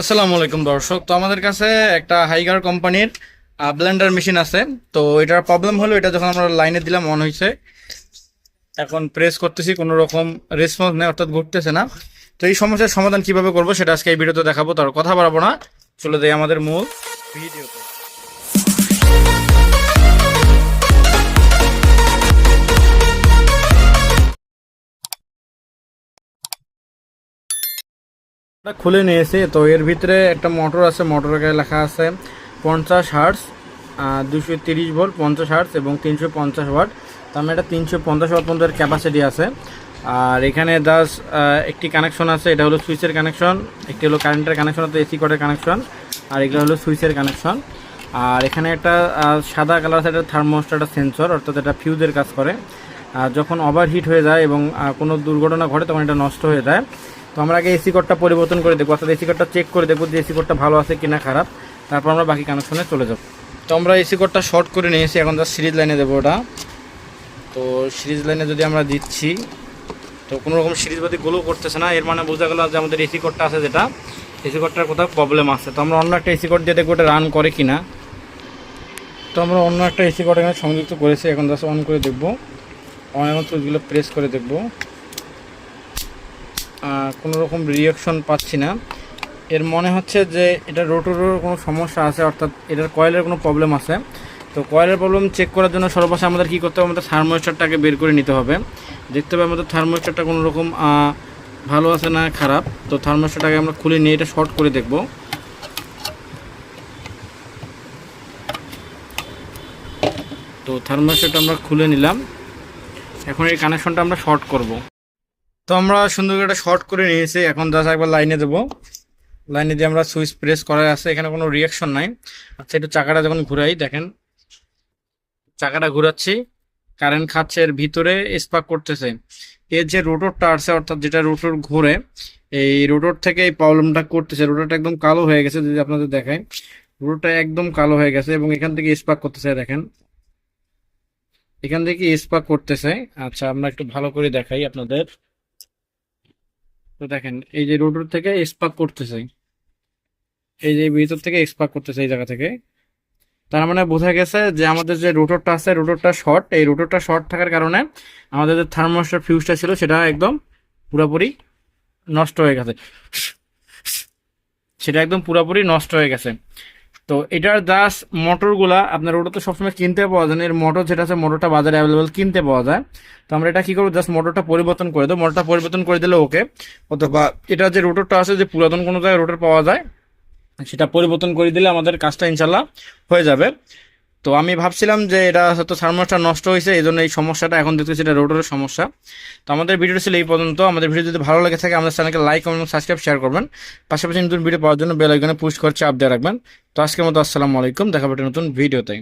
আসসালামু আলাইকুম দর্শক। তো আমাদের কাছে একটা হাইগার কোম্পানির ব্লেন্ডার মেশিন আছে। তো এটার প্রবলেম হলো, এটা যখন আমরা লাইনে দিলাম অন হয়েছে। এখন প্রেস করতেছি, কোনো রকম রেসপন্স নেই, অর্থাৎ ঘুরতেছে না। তো এই সমস্যার সমাধান কীভাবে করব, সেটা আজকে এই ভিডিওতে দেখাবো, তার কথা বাড়াবো না। চলে যাই আমাদের মূল ভিডিওতে। খুলে নিয়েছি তো এর ভিতরে একটা মোটর আছে মোটরকে লেখা আছে পঞ্চাশ হার্টস দুশো তিরিশ ভোল্ট, পঞ্চাশ হার্টস এবং তিনশো পঞ্চাশ ওয়াট। তার মানে এটা তিনশো পঞ্চাশ ওয়াট পর্যন্ত ক্যাপাসিটি আছে। আর এখানে দাস একটি কানেকশন আছে, এটা হলো সুইচের কানেকশন একটি হলো কারেন্টের কানেকশন অর্থাৎ এসি কোডের কানেকশন আর এগুলো হলো সুইচের কানেকশন আর এখানে একটা সাদা কালার আছে, এটা থার্মোস্টার সেন্সর অর্থাৎ এটা ফিউজের কাজ করে। আর যখন ওভারহিট হয়ে যায় এবং কোনো দুর্ঘটনা ঘটে, তখন এটা নষ্ট হয়ে যায়। তো আমরা আগে এসি কোডটা পরিবর্তন করে দেখব, অর্থাৎ এসি কোডটা চেক করে দেখব যে এসি কোডটা ভালো আছে কিনা খারাপ। তারপর আমরা বাকি কানেকশনে চলে যাব। তো আমরা এসি কোডটা শর্ট করে নিয়েছি, এখন যা সিরিজ লাইনে দেবো ওটা। তো সিরিজ লাইনে যদি আমরা দিচ্ছি, তো কোনো রকম সিরিজবাদী গ্লো করতেছে না, এর মানে বোঝা গেল যে আমাদের এসি কোডটা আছে যেটা। এসি কোডটার কোথাও প্রবলেম আছে। তো আমরা অন্য একটা এসি কোড দিয়ে দেখব ওটা রান করে কিনা। তো আমরা অন্য একটা এসি কোড এখানে সংযুক্ত করেছি, এখন জাস্ট অন করে দেখব। অন এবং সুইচগুলো প্রেস করে দেখব। কোনো রকম রিয়াকশন পাচ্ছি না। এর মনে হচ্ছে যে এটা রোটরের কোনো সমস্যা আছে, অর্থাৎ এটার কয়েলের কোনো প্রবলেম আছে। তো কয়েলের প্রবলেম চেক করার জন্য সর্বশেষে আমাদের কী করতে হবে? আমাদের থার্মোস্টারটাকে বের করে নিতে হবে। দেখতে হবে আমাদের থার্মোস্টারটা কোনো রকম ভালো আছে না খারাপ। তো থার্মোস্টারটাকে আমরা খুলে নিয়ে এটা শর্ট করে দেখব। তো থার্মোস্টারটা আমরা খুলে নিলাম। এখন এই কানেকশনটা আমরা শর্ট করব। তো আমরা সুন্দর করে একটা শর্ট করে নিয়েছি। এখন জাস্ট একবার লাইনে দেবো। লাইনে দিয়ে আমরা সুইচ প্রেস করা আছে। এখানে কোনো রিয়াকশন নাই। আচ্ছা একটু চাকাটা যখন ঘুরাই, দেখেন। চাকাটা ঘুরাচ্ছি। কারেন্ট খাচ্ছে এর ভিতরে স্পার্ক করতেছে। এর যে রোটরটা আছে অর্থাৎ যেটা রোটর ঘুরে, এই রোটর থেকে এই প্রবলেমটা করতেছে। রোটরটা একদম কালো হয়ে গেছে, যদি আপনাদের দেখায় রোটরটা একদম কালো হয়ে গেছে এবং এখান থেকে স্পার্ক করতেছে, দেখেন। এখান থেকে স্পার্ক করতেছে। আচ্ছা আমরা একটু ভালো করে দেখাই আপনাদের। তো দেখেন, এই যে রোডর থেকে স্পার্ক করতেছে, এই যে ভিতর থেকে স্পার্ক করতেছে এই জায়গা থেকে, তার মানে বোঝা গেছে যে আমাদের যে রোটরটা আছে রোটরটা শর্ট এই রোটরটা শর্ট থাকার কারণে আমাদের যে থার্মোস্টার ফিউজটা ছিল, সেটা একদম পুরোপুরি নষ্ট হয়ে গেছে। সেটা একদম পুরোপুরি নষ্ট হয়ে গেছে। তো এটার দাস মোটরগুলা আপনার ওটা তো সবসময় কিনতে পাওয়া যায় না। এর মোটর যেটা আছে মোটরটা বাজারে অ্যাভেলেবেল কিনতে পাওয়া যায়। তো আমরা এটা কি করব? জাস্ট মোটরটা পরিবর্তন করে দেবো। মোটরটা পরিবর্তন করে দিলে ওকে অথবা এটা যে রোটরটা আছে, যে পুরাতন কোনো জায়গায় রোটর পাওয়া যায়, সেটা পরিবর্তন করে দিলে আমাদের কাজটা ইনশাল্লাহ হয়ে যাবে। তো আমি ভাবছিলাম যে এটা হয়তো থার্মোস্টার নষ্ট হয়েছে এই জন্য এই সমস্যাটা এখন দেখতেছি এটা রোডের সমস্যা। তো আমাদের ভিডিও ছিল এই পর্যন্ত। আমাদের ভিডিও যদি ভালো লাগে থাকে, আমাদের চ্যানেলকে লাইক এবং সাবস্ক্রাইব শেয়ার করবেন। পাশাপাশি নতুন ভিডিও পাওয়ার জন্য বেল আইকনে পুশ করে চাপ দিয়ে রাখবেন। তো আজকের মতো আসসালামু আলাইকুম। দেখা একটা নতুন ভিডিওতে